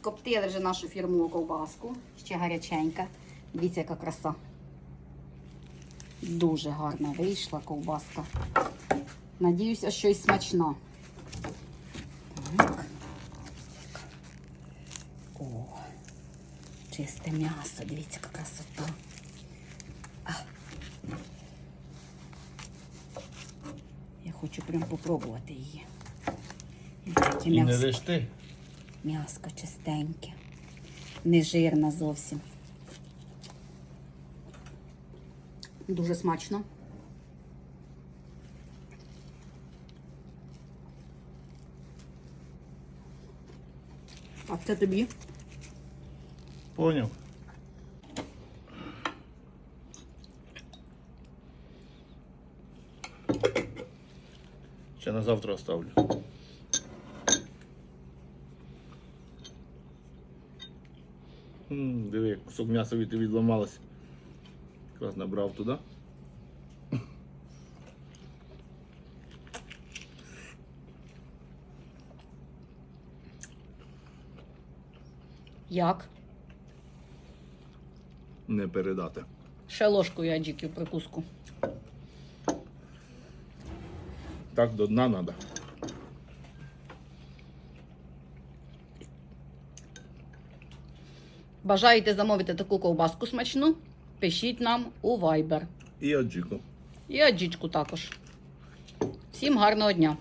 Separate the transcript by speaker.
Speaker 1: Скоптили вже нашу фірмову ковбаску. Ще гаряченька. Дивіться, яка краса. Дуже гарна вийшла ковбаска. Надіюся, що й смачна. Так. О, чисте м'ясо. Дивіться, яка красота. А. Я хочу прям попробувати її.
Speaker 2: І не лиш ти.
Speaker 1: М'яско чистеньке, не жирна зовсім. Дуже смачно. А це тобі?
Speaker 2: Поняв. Ще на завтра оставлю. Диви, як кусок м'яса від відламалось. Якраз набрав туди.
Speaker 1: Як?
Speaker 2: Не передати.
Speaker 1: Ще ложкою аджиків прикуску.
Speaker 2: Так до дна треба.
Speaker 1: Бажаєте замовити таку ковбаску смачну? Пишіть нам у Viber.
Speaker 2: І аджіку.
Speaker 1: І аджічку також. Всім гарного дня!